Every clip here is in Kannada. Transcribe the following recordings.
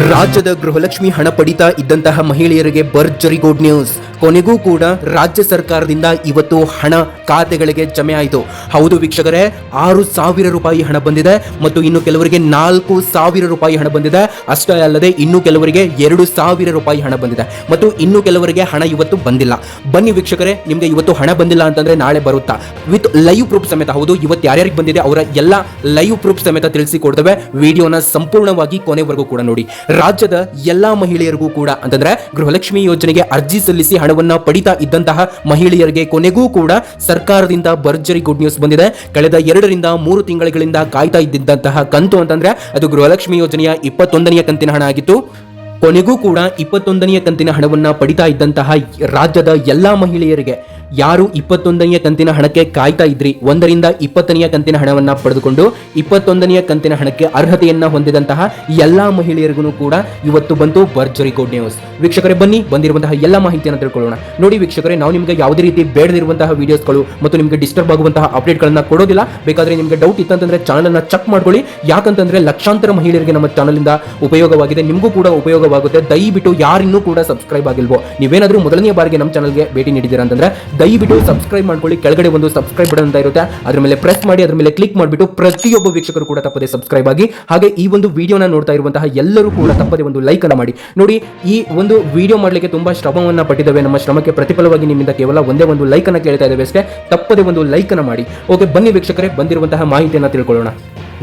ರಾಜ್ಯದ ಗೃಹಲಕ್ಷ್ಮಿ ಹಣ ಪಡಿತಾ ಇದ್ದಂತಹ ಮಹಿಳೆಯರಿಗೆ ಭರ್ಜರಿ ಗುಡ್ ನ್ಯೂಸ್ ಕೊನೆಗೂ ಕೂಡ ರಾಜ್ಯ ಸರ್ಕಾರದಿಂದ ಇವತ್ತು ಹಣ ಖಾತೆಗಳಿಗೆ ಜಮೆ ಆಯಿತು. ಹೌದು ವೀಕ್ಷಕರೇ, ಆರು ಸಾವಿರ ರೂಪಾಯಿ ಹಣ ಬಂದಿದೆ ಮತ್ತು ಇನ್ನು ಕೆಲವರಿಗೆ ನಾಲ್ಕು ಸಾವಿರ ರೂಪಾಯಿ ಹಣ ಬಂದಿದೆ. ಅಷ್ಟೇ ಅಲ್ಲದೆ ಇನ್ನು ಕೆಲವರಿಗೆ ಎರಡು ಸಾವಿರ ರೂಪಾಯಿ ಹಣ ಬಂದಿದೆ. ಮತ್ತು ಇನ್ನು ಕೆಲವರಿಗೆ ಹಣ ಇವತ್ತು ಬಂದಿಲ್ಲ. ಬನ್ನಿ ವೀಕ್ಷಕರೇ, ನಿಮಗೆ ಇವತ್ತು ಹಣ ಬಂದಿಲ್ಲ ಅಂತಂದ್ರೆ ನಾಳೆ ಬರುತ್ತಾ? ವಿತ್ ಲೈವ್ ಪ್ರೂಫ್ ಸಮೇತ, ಹೌದು, ಇವತ್ತು ಯಾರ್ಯಾರಿಗೆ ಬಂದಿದೆ ಅವರ ಎಲ್ಲ ಲೈವ್ ಪ್ರೂಫ್ ಸಮೇತ ತಿಳಿಸಿ ಕೊಡ್ತೇವೆ ವಿಡಿಯೋನ ಸಂಪೂರ್ಣವಾಗಿ ಕೊನೆವರೆಗೂ ಕೂಡ ನೋಡಿ. ರಾಜ್ಯದ ಎಲ್ಲಾ ಮಹಿಳೆಯರಿಗೂ ಕೂಡ ಅಂತಂದ್ರೆ ಗೃಹಲಕ್ಷ್ಮಿ ಯೋಜನೆಗೆ ಅರ್ಜಿ ಸಲ್ಲಿಸಿ ಹಣವನ್ನ ಪಡಿತಾ ಇದ್ದಂತಹ ಮಹಿಳೆಯರಿಗೆ ಕೊನೆಗೂ ಕೂಡ ಸರ್ಕಾರದಿಂದ ಭರ್ಜರಿ ಗುಡ್ ನ್ಯೂಸ್ ಬಂದಿದೆ. ಕಳೆದ ಎರಡರಿಂದ ಮೂರು ತಿಂಗಳಿಂದ ಕಾಯ್ತಾ ಇದ್ದಂತಹ ಕಂತು ಅಂತಂದ್ರೆ ಅದು ಗೃಹಲಕ್ಷ್ಮಿ ಯೋಜನೆಯ ಇಪ್ಪತ್ತೊಂದನೆಯ ಕಂತಿನ ಹಣ ಆಗಿತ್ತು. ಕೊನೆಗೂ ಕೂಡ ಇಪ್ಪತ್ತೊಂದನೆಯ ಕಂತಿನ ಹಣವನ್ನ ಪಡಿತಾ ಇದ್ದಂತಹ ರಾಜ್ಯದ ಎಲ್ಲಾ ಮಹಿಳೆಯರಿಗೆ ಯಾರು ಇಪ್ಪತ್ತೊಂದನೆಯ ಕಂತಿನ ಹಣಕ್ಕೆ ಕಾಯ್ತಾ ಇದ್ರಿ? ಒಂದರಿಂದ ಇಪ್ಪತ್ತನೆಯ ಕಂತಿನ ಹಣವನ್ನ ಪಡೆದುಕೊಂಡು ಇಪ್ಪತ್ತೊಂದನೆಯ ಕಂತಿನ ಹಣಕ್ಕೆ ಅರ್ಹತೆಯನ್ನ ಹೊಂದಿದಂತಹ ಎಲ್ಲಾ ಮಹಿಳೆಯರಿಗೂ ಕೂಡ ಇವತ್ತು ಬಂತು ಭರ್ಜರಿ ಗುಡ್ ನ್ಯೂಸ್ ವೀಕ್ಷಕರೇ, ಬನ್ನಿ, ಬಂದಿರುವಂತಹ ಎಲ್ಲ ಮಾಹಿತಿಯನ್ನು ತಿಳ್ಕೊಳ್ಳೋಣ. ನೋಡಿ ವೀಕ್ಷಕರೇ, ನಾವು ನಿಮಗೆ ಯಾವುದೇ ರೀತಿ ಬೇಡದಿರುವಂತಹ ವಿಡಿಯೋಸ್ಗಳು ಮತ್ತು ನಿಮಗೆ ಡಿಸ್ಟರ್ಬ್ ಆಗುವಂತಹ ಅಪ್ಡೇಟ್ಗಳನ್ನ ಕೊಡೋದಿಲ್ಲ. ಬೇಕಾದ್ರೆ ನಿಮಗೆ ಡೌಟ್ ಇತ್ತಂತಂದ್ರೆ ಚಾನಲ್ ಅನ್ನ ಚೆಕ್ ಮಾಡ್ಕೊಳ್ಳಿ. ಯಾಕಂತಂದ್ರೆ ಲಕ್ಷಾಂತರ ಮಹಿಳೆಯರಿಗೆ ನಮ್ಮ ಚಾನಲ್ ಇಂದ ಉಪಯೋಗವಾಗಿದೆ. ನಿಮಗೂ ಕೂಡ ಉಪಯೋಗವಾಗುತ್ತೆ. ದಯವಿಟ್ಟು ಯಾರಿನ್ನೂ ಕೂಡ ಸಬ್ಸ್ಕ್ರೈಬ್ ಆಗಿಲ್ವೋ? ನೀವೇನಾದ್ರೂ ಮೊದಲನೇ ಬಾರಿಗೆ ನಮ್ಮ ಚಾನಲ್ಗೆ ಭೇಟಿ ನೀಡಿದ್ದೀರಾ ಅಂತಂದ್ರೆ ದಯವಿಟ್ಟು ಸಬ್ಸ್ಕ್ರೈಬ್ ಮಾಡ್ಕೊಳ್ಳಿ. ಕೆಳಗಡೆ ಒಂದು ಸಬ್ಸ್ಕ್ರೈಬ್ ಬಟನ್ ಅಂತ ಇರುತ್ತೆ. ಅದ್ರ ಮೇಲೆ ಪ್ರೆಸ್ ಮಾಡಿ, ಅದ್ರ ಮೇಲೆ ಕ್ಲಿಕ್ ಮಾಡಿಬಿಟ್ಟು ಪ್ರತಿಯೊಬ್ಬ ವೀಕ್ಷಕರು ಕೂಡ ತಪ್ಪದೆ ಸಬ್ಸ್ಕ್ರೈಬ್ ಆಗಿ, ಹಾಗೆ ಈ ಒಂದು ವಿಡಿಯೋನ ನೋಡ್ತಾ ಇರುವಂತಹ ಎಲ್ಲರೂ ಕೂಡ ತಪ್ಪದೆ ಒಂದು ಲೈಕ್ ಅನ್ನ ಮಾಡಿ. ನೋಡಿ, ಈ ಒಂದು ವಿಡಿಯೋ ಮಾಡಲಿಕ್ಕೆ ತುಂಬಾ ಶ್ರಮವನ್ನ ಪಟ್ಟಿದ್ದೇವೆ. ನಮ್ಮ ಶ್ರಮಕ್ಕೆ ಪ್ರತಿಫಲವಾಗಿ ನಿಮ್ಮಿಂದ ಕೇವಲ ಒಂದೇ ಒಂದು ಲೈಕ್ ಅನ್ನ ಕೇಳ್ತಾ ಇದ್ದೇವೆ ಅಷ್ಟೇ. ತಪ್ಪದೆ ಒಂದು ಲೈಕ್ ಅನ್ನ ಮಾಡಿ. ಓಕೆ ಬನ್ನಿ ವೀಕ್ಷಕರೇ, ಬಂದಿರುವಂತಹ ಮಾಹಿತಿಯನ್ನ ತಿಳ್ಕೊಳ್ಳೋಣ.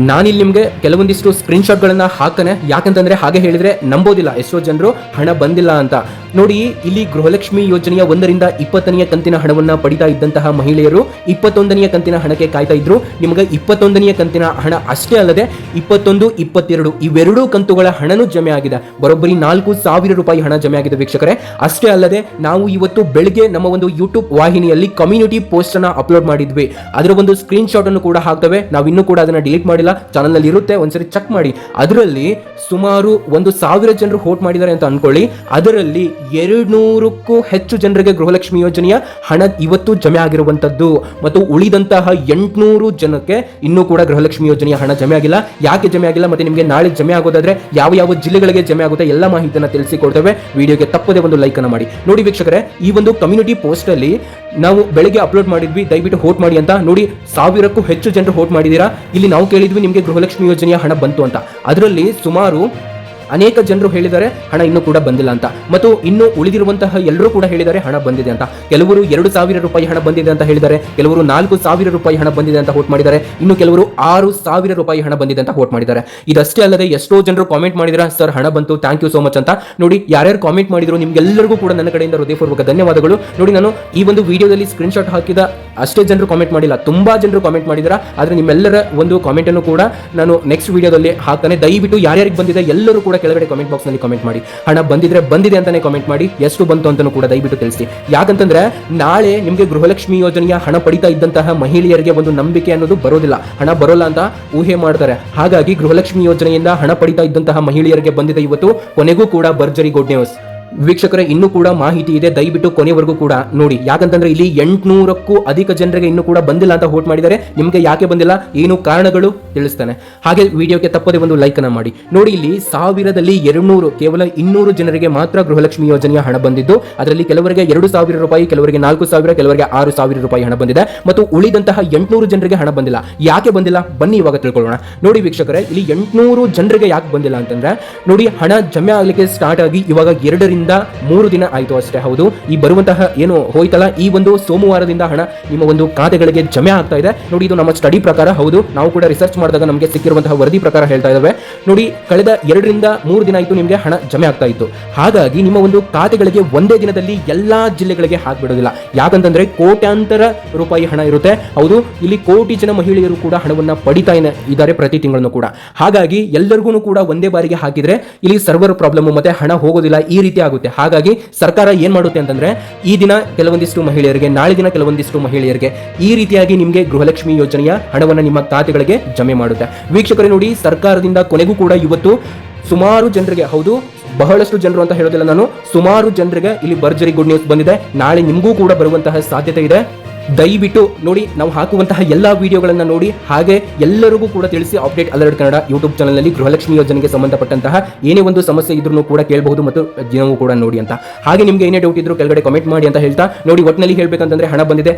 ನಾನಿಲ್ಲಿ ನಿಮಗೆ ಕೆಲವೊಂದಿಷ್ಟು ಸ್ಕ್ರೀನ್ಶಾಟ್ಗಳನ್ನು ಹಾಕನೆ. ಯಾಕಂತಂದರೆ ಯಾಕಂತಂದ್ರೆ ಹಾಗೆ ಹೇಳಿದ್ರೆ ನಂಬೋದಿಲ್ಲ. ಎಷ್ಟೋ ಜನರು ಹಣ ಬಂದಿಲ್ಲ ಅಂತ. ನೋಡಿ, ಇಲ್ಲಿ ಗೃಹಲಕ್ಷ್ಮಿ ಯೋಜನೆಯ ಒಂದರಿಂದ ಇಪ್ಪತ್ತನೆಯ ಕಂತಿನ ಹಣವನ್ನ ಪಡಿತಾ ಇದ್ದಂತಹ ಮಹಿಳೆಯರು ಇಪ್ಪತ್ತೊಂದನೆಯ ಕಂತಿನ ಹಣಕ್ಕೆ ಕಾಯ್ತಾ ಇದ್ರು. ನಿಮಗೆ ಇಪ್ಪತ್ತೊಂದನೆಯ ಕಂತಿನ ಹಣ ಅಷ್ಟೇ ಅಲ್ಲದೆ ಇಪ್ಪತ್ತೊಂದು, ಇಪ್ಪತ್ತೆರಡು ಇವೆರಡೂ ಕಂತುಗಳ ಹಣನೂ ಜಮೆ ಆಗಿದೆ. ಬರೋಬ್ಬರಿ ನಾಲ್ಕು ಸಾವಿರ ರೂಪಾಯಿ ಹಣ ಜಮೆ ಆಗಿದೆ ವೀಕ್ಷಕರೇ. ಅಷ್ಟೇ ಅಲ್ಲದೆ ನಾವು ಇವತ್ತು ಬೆಳಿಗ್ಗೆ ನಮ್ಮ ಒಂದು ಯೂಟ್ಯೂಬ್ ವಾಹಿನಿಯಲ್ಲಿ ಕಮ್ಯುನಿಟಿ ಪೋಸ್ಟ್ ಅನ್ನ ಅಪ್ಲೋಡ್ ಮಾಡಿದ್ವಿ. ಅದರ ಒಂದು ಸ್ಕ್ರೀನ್ ಶಾಟ್ ಅನ್ನು ಕೂಡ ಹಾಕ್ತೇವೆ. ನಾವು ಇನ್ನೂ ಕೂಡ ಅದನ್ನ ಡಿಲೀಟ್ ಮಾಡಿಲ್ಲ. ಚಾನಲ್ನಲ್ಲಿ ಇರುತ್ತೆ, ಒಂದ್ಸರಿ ಚೆಕ್ ಮಾಡಿ. ಅದರಲ್ಲಿ ಸುಮಾರು ಒಂದು ಸಾವಿರ ಜನರು ಹೋಟ್ ಮಾಡಿದ್ದಾರೆ ಅಂತ ಅನ್ಕೊಳ್ಳಿ. ಅದರಲ್ಲಿ ಎರಡು ನೂರಕ್ಕೂ ಹೆಚ್ಚು ಜನರಿಗೆ ಗೃಹಲಕ್ಷ್ಮಿ ಯೋಜನೆಯ ಹಣ ಇವತ್ತು ಜಮೆ ಆಗಿರುವಂಥದ್ದು. ಮತ್ತು ಉಳಿದಂತಹ ಎಂಟುನೂರು ಜನಕ್ಕೆ ಇನ್ನೂ ಕೂಡ ಗೃಹಲಕ್ಷ್ಮಿ ಯೋಜನೆಯ ಹಣ ಜಮೆ ಆಗಿಲ್ಲ. ಯಾಕೆ ಜಮೆ ಆಗಿಲ್ಲ? ಮತ್ತೆ ನಿಮಗೆ ನಾಳೆ ಜಮೆ ಆಗೋದಾದರೆ ಯಾವ ಯಾವ ಜಿಲ್ಲೆಗಳಿಗೆ ಜಮೆ ಆಗುತ್ತೆ ಎಲ್ಲ ಮಾಹಿತಿಯನ್ನು ತಿಳಿಸಿಕೊಡ್ತೇವೆ. ವಿಡಿಯೋಗೆ ತಪ್ಪದೆ ಒಂದು ಲೈಕನ್ನು ಮಾಡಿ. ನೋಡಿ ವೀಕ್ಷಕರೇ, ಈ ಒಂದು ಕಮ್ಯುನಿಟಿ ಪೋಸ್ಟ್ ಅಲ್ಲಿ ನಾವು ಬೆಳಿಗ್ಗೆ ಅಪ್ಲೋಡ್ ಮಾಡಿದ್ವಿ. ದಯವಿಟ್ಟು ಹೋಟ್ ಮಾಡಿ ಅಂತ. ನೋಡಿ, ಸಾವಿರಕ್ಕೂ ಹೆಚ್ಚು ಜನರು ಹೋಟ್ ಮಾಡಿದ್ದೀರಾ? ಇಲ್ಲಿ ನಾವು ಕೇಳಿದ್ವಿ ನಿಮಗೆ ಗೃಹಲಕ್ಷ್ಮಿ ಯೋಜನೆಯ ಹಣ ಬಂತು ಅಂತ. ಅದರಲ್ಲಿ ಸುಮಾರು ಅನೇಕ ಜನರು ಹೇಳಿದ್ದಾರೆ, ಹಣ ಇನ್ನೂ ಕೂಡ ಬಂದಿಲ್ಲ ಅಂತ. ಮತ್ತು ಇನ್ನು ಉಳಿದಿರುವಂತಹ ಎಲ್ಲರೂ ಕೂಡ ಹೇಳಿದ್ದಾರೆ, ಹಣ ಬಂದಿದೆ ಅಂತ. ಕೆಲವರು ಎರಡು ಸಾವಿರ ರೂಪಾಯಿ ಹಣ ಬಂದಿದೆ ಅಂತ ಹೇಳಿದ್ದಾರೆ, ಕೆಲವರು ನಾಲ್ಕು ಸಾವಿರ ರೂಪಾಯಿ ಹಣ ಬಂದಿದೆ ಅಂತ ಹೋಟ್ ಮಾಡಿದ್ದಾರೆ, ಇನ್ನು ಕೆಲವರು ಆರು ಸಾವಿರ ರೂಪಾಯಿ ಹಣ ಬಂದಿದೆ ಅಂತ ಹೋಟ್ ಮಾಡಿದ್ದಾರೆ. ಇದಷ್ಟೇ ಅಲ್ಲದೆ ಎಷ್ಟೋ ಜನರು ಕಾಮೆಂಟ್ ಮಾಡಿದ್ರೆ, ಸರ್, ಹಣ ಬಂತು ಥ್ಯಾಂಕ್ ಯು ಸೋ ಮಚ್ ಅಂತ. ನೋಡಿ, ಯಾರ್ಯಾರು ಕಾಮೆಂಟ್ ಮಾಡಿದ್ರು, ನಿಮ್ಗೆಲ್ಲರಿಗೂ ಕೂಡ ನನ್ನ ಕಡೆಯಿಂದ ಹೃದಯಪೂರ್ವಕ ಧನ್ಯವಾದಗಳು. ನೋಡಿ, ನಾನು ಈ ಒಂದು ವಿಡಿಯೋದಲ್ಲಿ ಸ್ಕ್ರೀನ್ಶಾಟ್ ಹಾಕಿದ ಅಷ್ಟೇ ಜನರು ಕಾಮೆಂಟ್ ಮಾಡಿಲ್ಲ, ತುಂಬ ಜನರು ಕಾಮೆಂಟ್ ಮಾಡಿದ್ರ. ಆದ್ರೆ ನಿಮ್ಮೆಲ್ಲರ ಒಂದು ಕಾಮೆಂಟ್ ಅನ್ನು ಕೂಡ ನಾನು ನೆಕ್ಸ್ಟ್ ವಿಡಿಯೋದಲ್ಲಿ ಹಾಕ್ತಾನೆ. ದಯವಿಟ್ಟು ಯಾರ್ಯಾರಿಗೆ ಬಂದಿದೆ ಎಲ್ಲರೂ ಕೂಡ ಕೆಳಗಡೆ ಕಾಮೆಂಟ್ ಬಾಕ್ಸ್ನಲ್ಲಿ ಕಾಮೆಂಟ್ ಮಾಡಿ. ಹಣ ಬಂದಿದ್ರೆ ಬಂದಿದೆ ಅಂತಾನೆ ಕಾಮೆಂಟ್ ಮಾಡಿ. ಎಷ್ಟು ಬಂತು ಅಂತಲೂ ಕೂಡ ದಯವಿಟ್ಟು ತಿಳಿಸಿ. ಯಾಕಂತಂದ್ರೆ ನಾಳೆ ನಿಮಗೆ ಗೃಹಲಕ್ಷ್ಮಿ ಯೋಜನೆಯ ಹಣ ಪಡಿತಾ ಇದ್ದಂತಹ ಮಹಿಳೆಯರಿಗೆ ಒಂದು ನಂಬಿಕೆ ಅನ್ನೋದು ಬರೋದಿಲ್ಲ. ಹಣ ಬರೋಲ್ಲ ಅಂತ ಊಹೆ ಮಾಡ್ತಾರೆ. ಹಾಗಾಗಿ ಗೃಹಲಕ್ಷ್ಮಿ ಯೋಜನೆಯಿಂದ ಹಣ ಪಡಿತಾ ಇದ್ದಂತಹ ಮಹಿಳೆಯರಿಗೆ ಬಂದಿದೆ ಇವತ್ತು. ಕೊನೆಗೂ ಕೂಡ ಭರ್ಜರಿ ಗುಡ್ ನ್ಯೂಸ್ ವೀಕ್ಷಕರೇ, ಇನ್ನೂ ಕೂಡ ಮಾಹಿತಿ ಇದೆ. ದಯವಿಟ್ಟು ಕೊನೆವರೆಗೂ ಕೂಡ ನೋಡಿ. ಯಾಕಂತಂದ್ರೆ ಇಲ್ಲಿ ಎಂಟುನೂರಕ್ಕೂ ಅಧಿಕ ಜನರಿಗೆ ಇನ್ನೂ ಕೂಡ ಬಂದಿಲ್ಲ ಅಂತ ವೋಟ್ ಮಾಡಿದ್ದಾರೆ. ನಿಮಗೆ ಯಾಕೆ ಬಂದಿಲ್ಲ? ಏನು ಕಾರಣಗಳು? ತಿಳಿಸ್ತಾನೆ. ಹಾಗೆ ವಿಡಿಯೋಕ್ಕೆ ತಪ್ಪದೆ ಒಂದು ಲೈಕ್ ಅನ್ನ ಮಾಡಿ. ನೋಡಿ, ಇಲ್ಲಿ ಸಾವಿರದಲ್ಲಿ ಎರಡ್ನೂರು, ಕೇವಲ ಇನ್ನೂರು ಜನರಿಗೆ ಮಾತ್ರ ಗೃಹಲಕ್ಷ್ಮಿ ಯೋಜನೆಯ ಹಣ ಬಂದಿದ್ದು. ಅದರಲ್ಲಿ ಕೆಲವರಿಗೆ ಎರಡು ಸಾವಿರ ರೂಪಾಯಿ, ಕೆಲವರಿಗೆ ನಾಲ್ಕು ಸಾವಿರ, ಕೆಲವರಿಗೆ ಆರು ಸಾವಿರ ರೂಪಾಯಿ ಹಣ ಬಂದಿದೆ. ಮತ್ತು ಉಳಿದಂತಹ ಎಂಟುನೂರು ಜನರಿಗೆ ಹಣ ಬಂದಿಲ್ಲ. ಯಾಕೆ ಬಂದಿಲ್ಲ? ಬನ್ನಿ ಇವಾಗ ತಿಳ್ಕೊಳ್ಳೋಣ. ನೋಡಿ ವೀಕ್ಷಕರೇ, ಇಲ್ಲಿ ಎಂಟುನೂರು ಜನರಿಗೆ ಯಾಕೆ ಬಂದಿಲ್ಲ ಅಂತಂದ್ರೆ, ನೋಡಿ, ಹಣ ಜಮೆ ಆಗಲಿಕ್ಕೆ ಸ್ಟಾರ್ಟ್ ಆಗಿ ಇವಾಗ ಎರಡರಿಂದ ಮೂರು ದಿನ ಆಯಿತು ಅಷ್ಟೇ, ಹೌದು. ಈ ಬರುವಂತಹ ಏನು ಹೋಯ್ತಲ್ಲ, ಈ ಒಂದು ಸೋಮವಾರದಿಂದ ಹಣ ನಿಮ್ಮ ಒಂದು ಖಾತೆಗಳಿಗೆ ಜಮೆ ಆಗ್ತಾ ಇದೆ. ನೋಡಿ, ಇದು ನಮ್ಮ ಸ್ಟಡಿ ಪ್ರಕಾರ, ಹೌದು. ನಾವು ಕೂಡ ರಿಸರ್ಚ್ ಮಾಡಿದಾಗ ನಮಗೆ ಸಿಕ್ಕಿರುವಂತಹ ವರದಿ ಪ್ರಕಾರ ಹೇಳ್ತಾ ಇದ್ದಾವೆ ನೋಡಿ, ಕಳೆದ ಎರಡರಿಂದ ಮೂರು ದಿನ ಆಯಿತು ನಿಮಗೆ ಹಣ ಜಮೆ ಆಗ್ತಾ ಇತ್ತು. ಹಾಗಾಗಿ ನಿಮ್ಮ ಒಂದು ಖಾತೆಗಳಿಗೆ ಒಂದೇ ದಿನದಲ್ಲಿ ಎಲ್ಲಾ ಜಿಲ್ಲೆಗಳಿಗೆ ಹಾಕ್ಬಿಡೋದಿಲ್ಲ. ಯಾಕಂತಂದ್ರೆ ಕೋಟ್ಯಾಂತರ ರೂಪಾಯಿ ಹಣ ಇರುತ್ತೆ. ಹೌದು, ಇಲ್ಲಿ ಕೋಟಿ ಜನ ಮಹಿಳೆಯರು ಕೂಡ ಹಣವನ್ನ ಪಡಿತಾ ಇದ್ದಾರೆ ಪ್ರತಿ ತಿಂಗಳನ್ನು ಕೂಡ. ಹಾಗಾಗಿ ಎಲ್ಲರಿಗೂ ಕೂಡ ಒಂದೇ ಬಾರಿಗೆ ಹಾಕಿದ್ರೆ ಇಲ್ಲಿ ಸರ್ವರ್ ಪ್ರಾಬ್ಲಮ್ ಮತ್ತೆ ಹಣ ಹೋಗೋದಿಲ್ಲ. ಈ ರೀತಿ ಆಗುತ್ತೆ ಹಾಗಾಗಿ ಸರ್ಕಾರ ಏನ್ ಮಾಡುತ್ತೆ ಅಂತಂದ್ರೆ, ಈ ದಿನ ಕೆಲವೊಂದಿಷ್ಟು ಮಹಿಳೆಯರಿಗೆ, ನಾಳೆ ದಿನ ಕೆಲವೊಂದಿಷ್ಟು ಮಹಿಳೆಯರಿಗೆ ಈ ರೀತಿಯಾಗಿ ನಿಮಗೆ ಗೃಹಲಕ್ಷ್ಮಿ ಯೋಜನೆಯ ಹಣವನ್ನು ನಿಮ್ಮ ಖಾತೆಗಳಿಗೆ ಜಮೆ ಮಾಡುತ್ತೆ. ವೀಕ್ಷಕರೇ ನೋಡಿ, ಸರ್ಕಾರದಿಂದ ಕೊನೆಗೂ ಕೂಡ ಇವತ್ತು ಸುಮಾರು ಜನರಿಗೆ, ಹೌದು, ಬಹಳಷ್ಟು ಜನರು ಅಂತ ಹೇಳೋದಿಲ್ಲ ನಾನು, ಸುಮಾರು ಜನರಿಗೆ ಇಲ್ಲಿ ಭರ್ಜರಿ ಗುಡ್ ನ್ಯೂಸ್ ಬಂದಿದೆ. ನಾಳೆ ನಿಮಗೂ ಕೂಡ ಬರುವಂತಹ ಸಾಧ್ಯತೆ ಇದೆ. ದಯವಿಟ್ಟು ನೋಡಿ, ನಾವು ಹಾಕುವಂತಹ ಎಲ್ಲ ವಿಡಿಯೋಗಳನ್ನು ನೋಡಿ, ಹಾಗೆ ಎಲ್ಲರಿಗೂ ಕೂಡ ತಿಳಿಸಿ ಅಪ್ಡೇಟ್ ಅಲರ್ಟ್ ಕನ್ನಡ ಯೂಟ್ಯೂಬ್ ಚಾನಲ್ನಲ್ಲಿ ಗೃಹಲಕ್ಷ್ಮಿ ಯೋಜನೆಗೆ ಸಂಬಂಧಪಟ್ಟಂತಹ ಏನೇ ಒಂದು ಸಮಸ್ಯೆ ಇದ್ರೂ ಕೂಡ ಕೇಳಬಹುದು ಮತ್ತು ದಿನವೂ ಕೂಡ ನೋಡಿ ಅಂತ. ಹಾಗೆ ನಿಮಗೆ ಏನೇ ಡೌಟ್ ಇದ್ರು ಕೆಳಗಡೆ ಕಮೆಂಟ್ ಮಾಡಿ ಅಂತ ಹೇಳ್ತಾ, ನೋಡಿ ಒಟ್ಟಿನಲ್ಲಿ ಹೇಳಬೇಕಂತಂದ್ರೆ ಹಣ ಬಂದಿದೆ.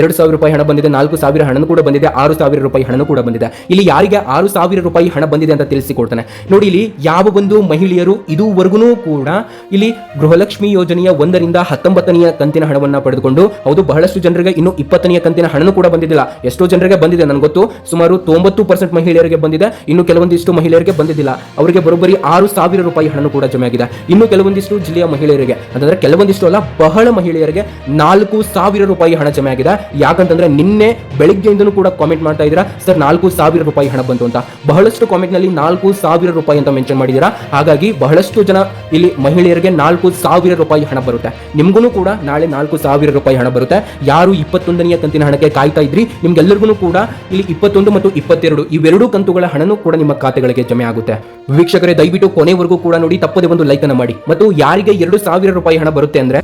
ಎರಡು ಸಾವಿರ ರೂಪಾಯಿ ಹಣ ಬಂದಿದೆ, ನಾಲ್ಕು ಸಾವಿರ ಹಣ ಕೂಡ ಬಂದಿದೆ, ಆರು ಸಾವಿರ ರೂಪಾಯಿ ಹಣ ಕೂಡ ಬಂದಿದೆ. ಇಲ್ಲಿ ಯಾರಿಗೆ ಆರು ಸಾವಿರ ರೂಪಾಯಿ ಹಣ ಬಂದಿದೆ ಅಂತ ತಿಳಿಸಿಕೊಡ್ತಾನೆ. ನೋಡಿ ಇಲ್ಲಿ ಯಾವ ಒಂದು ಮಹಿಳೆಯರು ಇದುವರೆಗೂ ಕೂಡ ಇಲ್ಲಿ ಗೃಹಲಕ್ಷ್ಮಿ ಯೋಜನೆಯ ಒಂದರಿಂದ ಹತ್ತೊಂಬತ್ತನೆಯ ಕಂತಿನ ಹಣವನ್ನು ಪಡೆದುಕೊಂಡು, ಹೌದು, ಬಹಳಷ್ಟು ಜನರಿಗೆ ಇನ್ನು ಇಪ್ಪತ್ತನೆಯ ಕಂತಿನ ಹಣನೂ ಕೂಡ ಬಂದಿದ್ದಿಲ್ಲ. ಎಷ್ಟೋ ಜನರಿಗೆ ಬಂದಿದೆ ನನಗೆ ಗೊತ್ತು. ಸುಮಾರು ತೊಂಬತ್ತು ಪರ್ಸೆಂಟ್ ಮಹಿಳೆಯರಿಗೆ ಬಂದಿದೆ. ಇನ್ನು ಕೆಲವೊಂದಿಷ್ಟು ಮಹಿಳೆಯರಿಗೆ ಬಂದಿದ್ದಿಲ್ಲ. ಅವರಿಗೆ ಬರೋಬ್ಬರಿ ಆರು ಸಾವಿರ ರೂಪಾಯಿ ಹಣನು ಕೂಡ ಜಮೆ ಆಗಿದೆ. ಇನ್ನು ಕೆಲವೊಂದಿಷ್ಟು ಜಿಲ್ಲೆಯ ಮಹಿಳೆಯರಿಗೆ, ಅಂತಂದ್ರೆ ಕೆಲವೊಂದಿಷ್ಟು ಅಲ್ಲ, ಬಹಳ ಮಹಿಳೆಯರಿಗೆ ನಾಲ್ಕು ಸಾವಿರ ರೂಪಾಯಿ ಹಣ ಜಮೆ ಆಗಿದೆ. ಯಾಕಂತಂದ್ರೆ ನಿನ್ನೆ ಬೆಳಿಗ್ಗೆಯಿಂದನೂ ಕೂಡ ಕಾಮೆಂಟ್ ಮಾಡ್ತಾ ಇದ್ದೀರಾ, ಸರ್, ನಾಲ್ಕು ಸಾವಿರ ರೂಪಾಯಿ ಹಣ ಬಂತು ಅಂತ. ಬಹಳಷ್ಟು ಕಾಮೆಂಟ್ನಲ್ಲಿ ನಾಲ್ಕು ಸಾವಿರ ರೂಪಾಯಿ ಅಂತ ಮೆನ್ಷನ್ ಮಾಡಿದ್ದೀರಾ. ಹಾಗಾಗಿ ಬಹಳಷ್ಟು ಜನ ಇಲ್ಲಿ ಮಹಿಳೆಯರಿಗೆ ನಾಲ್ಕು ಸಾವಿರ ರೂಪಾಯಿ ಹಣ ಬರುತ್ತೆ. ನಿಮ್ಗೂ ಕೂಡ ನಾಳೆ ನಾಲ್ಕು ಸಾವಿರ ರೂಪಾಯಿ ಹಣ ಬರುತ್ತೆ. ಯಾರು ಇಪ್ಪತ್ತೊಂದನೆಯ ಕಂತಿನ ಹಣಕ್ಕೆ ಕಾಯ್ತಾ ಇದ್ರಿ. ನಿಮ್ಗೆಲ್ಲರಿಗೂ ಕೂಡ ಇಲ್ಲಿ ಇಪ್ಪತ್ತೊಂದು ಮತ್ತು ಇಪ್ಪತ್ತೆರಡು ಇವೆರಡು ಕಂತುಗಳ ಹಣನೂ ಕೂಡ ನಿಮ್ಮ ಖಾತೆಗಳಿಗೆ ಜಮೆ ಆಗುತ್ತೆ. ವೀಕ್ಷಕರೇ, ದಯವಿಟ್ಟು ಕೊನೆವರೆಗೂ ಕೂಡ ನೋಡಿ, ತಪ್ಪದೆ ಒಂದು ಲೈಕ್ ಅನ್ನ ಮಾಡಿ. ಮತ್ತು ಯಾರಿಗೆ ಎರಡು ಸಾವಿರ ರೂಪಾಯಿ ಹಣ ಬರುತ್ತೆ ಅಂದ್ರೆ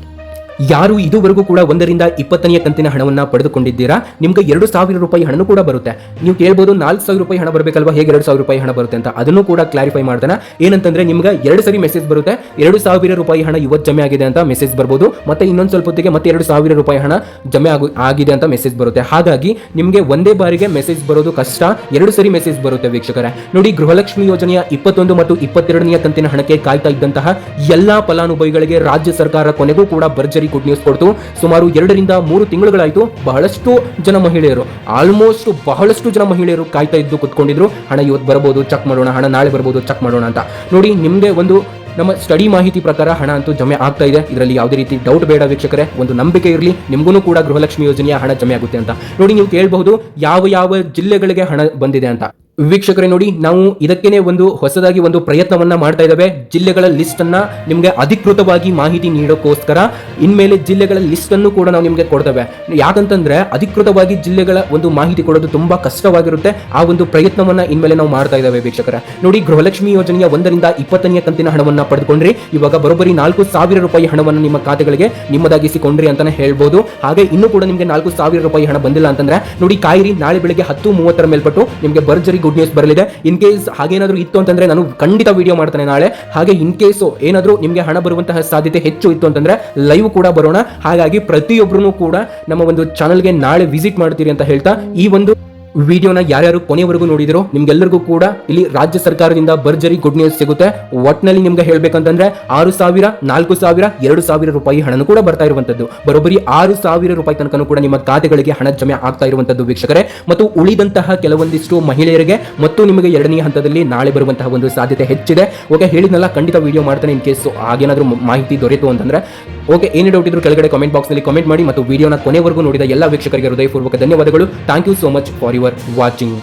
ಯಾರು ಇದುವರೆಗೂ ಕೂಡ ಒಂದರಿಂದ ಇಪ್ಪತ್ತನೆಯ ಕಂತಿನ ಹಣವನ್ನ ಪಡೆದುಕೊಂಡಿದ್ದೀರಾ? ನಿಮ್ಗೆ ಎರಡು ಸಾವಿರ ರೂಪಾಯಿ ಹಣನೂ ಕೂಡ ಬರುತ್ತೆ. ನೀವು ಕೇಳ್ಬೋದು ನಾಲ್ಕು ಸಾವಿರ ರೂಪಾಯಿ ಹಣ ಬರಬೇಕಲ್ವಾ? ಹೇಗೆ ಎರಡು ಸಾವಿರ ರೂಪಾಯಿ ಹಣ ಬರುತ್ತೆ ಅಂತ. ಅದನ್ನು ಕೂಡ ಕ್ಲಾರಿಫೈ ಮಾಡ್ತಾನೆ ಏನಂತಂದ್ರೆ ನಿಮ್ಗೆ ಎರಡು ಸರಿ ಮೆಸೇಜ್ ಬರುತ್ತೆ. ಎರಡು ಸಾವಿರ ರೂಪಾಯಿ ಹಣ ಇವತ್ತು ಜಮೆ ಆಗಿದೆ ಅಂತ ಮೆಸೇಜ್ ಬರ್ಬೋದು. ಮತ್ತೆ ಇನ್ನೊಂದು ಸ್ವಲ್ಪ ಹೊತ್ತಿಗೆ ಮತ್ತೆ ಎರಡು ಸಾವಿರ ರೂಪಾಯಿ ಹಣ ಜಮೆ ಆಗು, ಆಗಿದೆ ಅಂತ ಮೆಸೇಜ್ ಬರುತ್ತೆ. ಹಾಗಾಗಿ ನಿಮಗೆ ಒಂದೇ ಬಾರಿಗೆ ಮೆಸೇಜ್ ಬರೋದು ಕಷ್ಟ. ಎರಡು ಸರಿ ಮೆಸೇಜ್ ಬರುತ್ತೆ ವೀಕ್ಷಕರೇ. ನೋಡಿ, ಗೃಹಲಕ್ಷ್ಮಿ ಯೋಜನೆಯ ಇಪ್ಪತ್ತೊಂದು ಮತ್ತು ಇಪ್ಪತ್ತೆರಡನೆಯ ಕಂತಿನ ಹಣಕ್ಕೆ ಕಾಯ್ತಾ ಇದ್ದಂತಹ ಎಲ್ಲಾ ಫಲಾನುಭವಿಗಳಿಗೆ ರಾಜ್ಯ ಸರ್ಕಾರ ಕೊನೆಗೂ ಕೂಡ ಭರ್ಜರಿ ಗುಡ್ ನ್ಯೂಸ್ ಕೊಡ್ತು. ಸುಮಾರು ಎರಡರಿಂದ ಮೂರು ತಿಂಗಳುಗಳಾಯಿತು ಬಹಳಷ್ಟು ಜನ ಮಹಿಳೆಯರು ಆಲ್ಮೋಸ್ಟ್ ಬಹಳಷ್ಟು ಜನ ಮಹಿಳೆಯರು ಕಾಯ್ತಾ ಇದ್ದು ಕುತ್ಕೊಂಡಿದ್ರು. ಹಣ ಇವತ್ತು ಬರಬಹುದು ಚೆಕ್ ಮಾಡೋಣ, ಹಣ ನಾಳೆ ಬರಬಹುದು ಚೆಕ್ ಮಾಡೋಣ ಅಂತ. ನೋಡಿ ನಿಮಗೆ ಒಂದು ನಮ್ಮ ಸ್ಟಡಿ ಮಾಹಿತಿ ಪ್ರಕಾರ ಹಣ ಅಂತೂ ಜಮೆ ಆಗ್ತಾ ಇದೆ. ಇದರಲ್ಲಿ ಯಾವುದೇ ರೀತಿ ಡೌಟ್ ಬೇಡ ವೀಕ್ಷಕರೇ, ಒಂದು ನಂಬಿಕೆ ಇರಲಿ. ನಿಮಗೂ ಕೂಡ ಗೃಹಲಕ್ಷ್ಮಿ ಯೋಜನೆಯ ಹಣ ಜಮೆ ಆಗುತ್ತೆ ಅಂತ. ನೋಡಿ, ನೀವು ಕೇಳಬಹುದು, ಯಾವ ಯಾವ ಜಿಲ್ಲೆಗಳಿಗೆ ಹಣ ಬಂದಿದೆ ಅಂತ. ವೀಕ್ಷಕರೇ ನೋಡಿ, ನಾವು ಇದಕ್ಕೇನೆ ಒಂದು ಹೊಸದಾಗಿ ಒಂದು ಪ್ರಯತ್ನವನ್ನ ಮಾಡ್ತಾ ಇದ್ದಾವೆ. ಜಿಲ್ಲೆಗಳ ಲಿಸ್ಟ್ ಅನ್ನ ನಿಮಗೆ ಅಧಿಕೃತವಾಗಿ ಮಾಹಿತಿ ನೀಡೋಕ್ಕೋಸ್ಕರ ಇನ್ಮೇಲೆ ಜಿಲ್ಲೆಗಳ ಲಿಸ್ಟ್ ಅನ್ನು ಕೂಡ ನಾವು ನಿಮಗೆ ಕೊಡ್ತೇವೆ. ಯಾಕಂತಂದ್ರೆ ಅಧಿಕೃತವಾಗಿ ಜಿಲ್ಲೆಗಳ ಒಂದು ಮಾಹಿತಿ ಕೊಡೋದು ತುಂಬಾ ಕಷ್ಟವಾಗಿರುತ್ತೆ. ಆ ಒಂದು ಪ್ರಯತ್ನವನ್ನ ಇನ್ಮೇಲೆ ನಾವು ಮಾಡ್ತಾ ಇದ್ದಾವೆ ವೀಕ್ಷಕರ. ನೋಡಿ, ಗೃಹಲಕ್ಷ್ಮಿ ಯೋಜನೆಯ ಒಂದರಿಂದ ಇಪ್ಪತ್ತನೆಯ ಕಂತಿನ ಹಣವನ್ನ ಪಡೆದುಕೊಂಡ್ರಿ. ಇವಾಗ ಬರೋಬ್ಬರಿ ನಾಲ್ಕು ಸಾವಿರ ರೂಪಾಯಿ ಹಣವನ್ನು ನಿಮ್ಮ ಖಾತೆಗಳಿಗೆ ನಿಮ್ಮದಾಗಿಸಿಕೊಂಡ್ರಿ ಅಂತಾನೆ ಹೇಳ್ಬೋದು. ಹಾಗೆ ಇನ್ನೂ ಕೂಡ ನಿಮಗೆ ನಾಲ್ಕು ಸಾವಿರ ರೂಪಾಯಿ ಹಣ ಬಂದಿಲ್ಲ ಅಂತಂದ್ರೆ, ನೋಡಿ, ಕಾಯಿರಿ ನಾಳೆ ಬೆಳಿಗ್ಗೆ ಹತ್ತು ಮೂವತ್ತರ ಮೇಲ್ಪಟ್ಟು ನಿಮಗೆ ಭರ್ಜರಿ ಗುಡ್ ನ್ಯೂಸ್ ಬರಲಿದೆ. ಇನ್ ಕೇಸ್ ಹಾಗೇನಾದರೂ ಇತ್ತು ಅಂತಂದ್ರೆ ನಾನು ಖಂಡಿತ ವಿಡಿಯೋ ಮಾಡ್ತಾನೆ ನಾಳೆ. ಹಾಗೆ ಇನ್ ಕೇಸ್ ಏನಾದರೂ ನಿಮಗೆ ಹಣ ಬರುವಂತಹ ಸಾಧ್ಯತೆ ಹೆಚ್ಚು ಇತ್ತು ಅಂತಂದ್ರೆ ಲೈವ್ ಕೂಡ ಬರೋಣ. ಹಾಗಾಗಿ ಪ್ರತಿಯೊಬ್ಬರೂ ಕೂಡ ನಮ್ಮ ಒಂದು ಚಾನಲ್ಗೆ ನಾಳೆ ವಿಸಿಟ್ ಮಾಡ್ತೀರಿ ಅಂತ ಹೇಳ್ತಾ ಈ ಒಂದು ವಿಡಿಯೋನ ಯಾರ್ಯಾರು ಕೊನೆವರೆಗೂ ನೋಡಿದಿರೋ ನಿಮ್ಗೆಲ್ಲರಿಗೂ ಕೂಡ ಇಲ್ಲಿ ರಾಜ್ಯ ಸರ್ಕಾರದಿಂದ ಭರ್ಜರಿ ಗುಡ್ ನ್ಯೂಸ್ ಸಿಗುತ್ತೆ. ಒಟ್ನಲ್ಲಿ ನಿಮ್ಗೆ ಹೇಳ್ಬೇಕಂತಂದ್ರೆ ಆರು ಸಾವಿರ, ನಾಲ್ಕು ಸಾವಿರ, ಎರಡು ಸಾವಿರ ರೂಪಾಯಿ ಹಣನೂ ಕೂಡ ಬರ್ತಾ ಇರುವಂತದ್ದು ಬರೋಬ್ಬರಿ ಆರು ಸಾವಿರ ರೂಪಾಯಿ ತನಕನೂ ಕೂಡ ನಿಮ್ಮ ಖಾತೆಗಳಿಗೆ ಹಣ ಜಮೆ ಆಗ್ತಾ ಇರುವಂತದ್ದು ವೀಕ್ಷಕರೇ. ಮತ್ತು ಉಳಿದಂತಹ ಕೆಲವೊಂದಿಷ್ಟು ಮಹಿಳೆಯರಿಗೆ ಮತ್ತು ನಿಮಗೆ ಎರಡನೇ ಹಂತದಲ್ಲಿ ನಾಳೆ ಬರುವಂತಹ ಒಂದು ಸಾಧ್ಯತೆ ಹೆಚ್ಚಿದೆ. ಓಕೆ, ಹೇಳಿದ್ನಲ್ಲ, ಖಂಡಿತ ವಿಡಿಯೋ ಮಾಡ್ತಾನೆ. ಇನ್ ಕೇಸ್ ಹಾಗೇನಾದ್ರೂ ಮಾಹಿತಿ ದೊರೆತು ಅಂತಂದ್ರೆ ಓಕೆ ಏನೇ ಡೌಟ್ ಇದ್ರು ಕೆಳಗಡೆ ಕಾಮೆಂಟ್ ಬಾಕ್ಸ್ನಲ್ಲಿ ಕಾಮೆಂಟ್ ಮಾಡಿ ಮತ್ತು ವಿಡಿಯೋನ ಕೊನೆವರೆಗೂ ನೋಡಿದ ಎಲ್ಲ ವೀಕ್ಷಕರಿಗೆ ಹೃದಯಪೂರ್ವಕ ಧನ್ಯವಾದಗಳು. Thank you so much for your watching